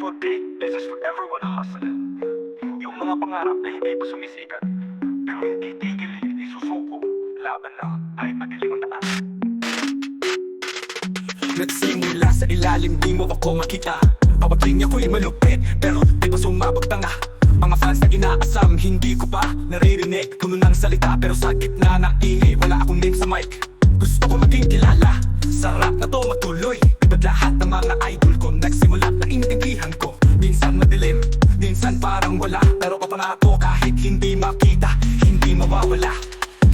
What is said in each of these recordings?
people take is for everyone hustling. Yung mga pangarap na hindi pa sumisikat, pero hindi tigil, hindi susuko. Laban lang ay madilim ang daan. Nagsimula sa ilalim, di mo ako makita Bawat linya ko'y malupit, pero di ba sumabog tanga Mga fans na inaasam, hindi ko pa naririnig Puno ng salita, pero sa gitna ng ingay Wala akong name sa mic parang wala. Pero papangako kahit hindi makita Hindi mawawala.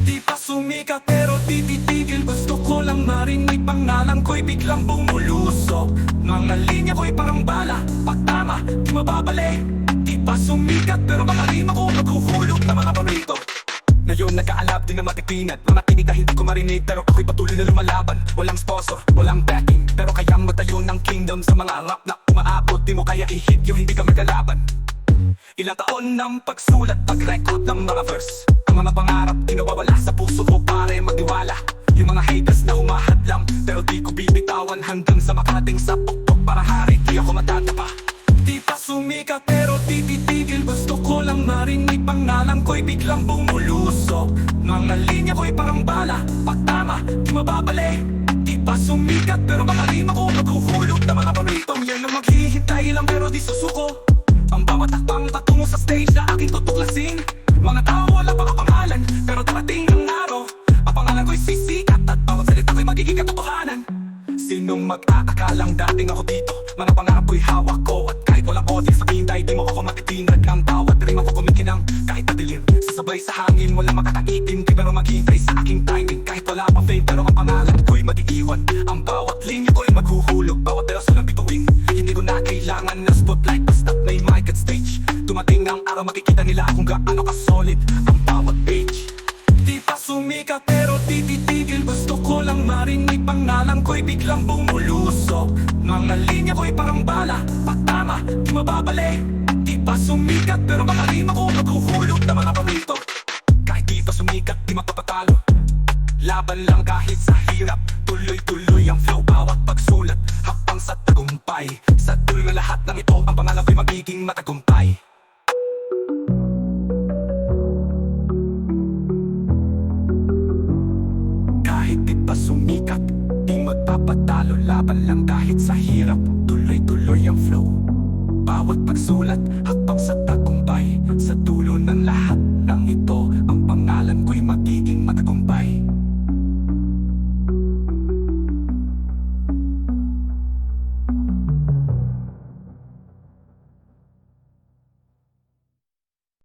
Di pa sumikat pero di titigil Gusto ko lang marinig pangalan ko'y biglang bumulusok. Mga linya ko'y parang bala. Pagtama, di mababalik. Di pa sumikat pero mga rima ko Maghuhulog na mga paborito ngayon nagkaalab din na matipinat Mga tinig na hindi ko marinig Pero ako'y patuloy na lumalaban. Walang sponsor, walang backing. Pero kayang matayo ng kingdom Sa mga rap na umaabot. Di mo kaya i-hit yung hindi ka magkalaban Ilang taon ng pagsulat, pag-record ng mga verse. Ang mga pangarap, di nawawala sa puso ko pare magniwala Yung mga haters na humahadlang Pero di ko bibitawan hanggang sa makating sa pukpok Para hari, di ako matatapa. Di pa sumikat pero di titigil Gusto ko lang marinig. Pangalan ko'y biglang bumulusok. Mga linya ko'y parang bala Pagtama, di mababalik. Pa sumikat pero mga rima ko Maghuhulog na mga paritong Yan ang maghihintay lang pero di susuko Ang bawat takbang patungo sa stage na aking tutuklasin. Mga tao wala pa kapangalan Pero darating ang araw. Ang pangalan ko'y sisikat At bawat salita ko'y magiging katotohanan. Sinong mag-aakalang dating ako dito? Mga pangarap ko'y hawak ko At kahit walang audience sa hintay Di mo ako matitinag. Ng bawat rima ko kumikinang Kahit madilim. Sasabay sa hangin Wala makakaitim Di pero maghintay sa aking timing? Kahit wala pa fame Pero ang pangalan ko'y mag-iiwan. Ang bawat ng spotlight Basta't may mic at stage Dumating ang araw makikita nila kung gaano ka solid Ang bawat page. Di pa sumikat pero di titigil Gusto ko lang marinig pangalan ko'y biglang bumulusok. Mga linya ko'y parang bala Pagtama, di mababalik. Di pa sumikat pero mga rima ko Maghuhulog na mga paborito. Kahit di pa sumikat, di mapapatalo. Laban lang kahit sa hirap Tuloy-tuloy ang flow Bawat pagsulat. Hakbang sa tagumpay Sa dulo ng lahat ng ito Ang pangalan ko'y magiging matagumpay. Kahit di pa sumikat Di magpapatalo. Laban lang kahit sa hirap Tuloy-tuloy ang flow. Bawat pagsulat Hakbang sa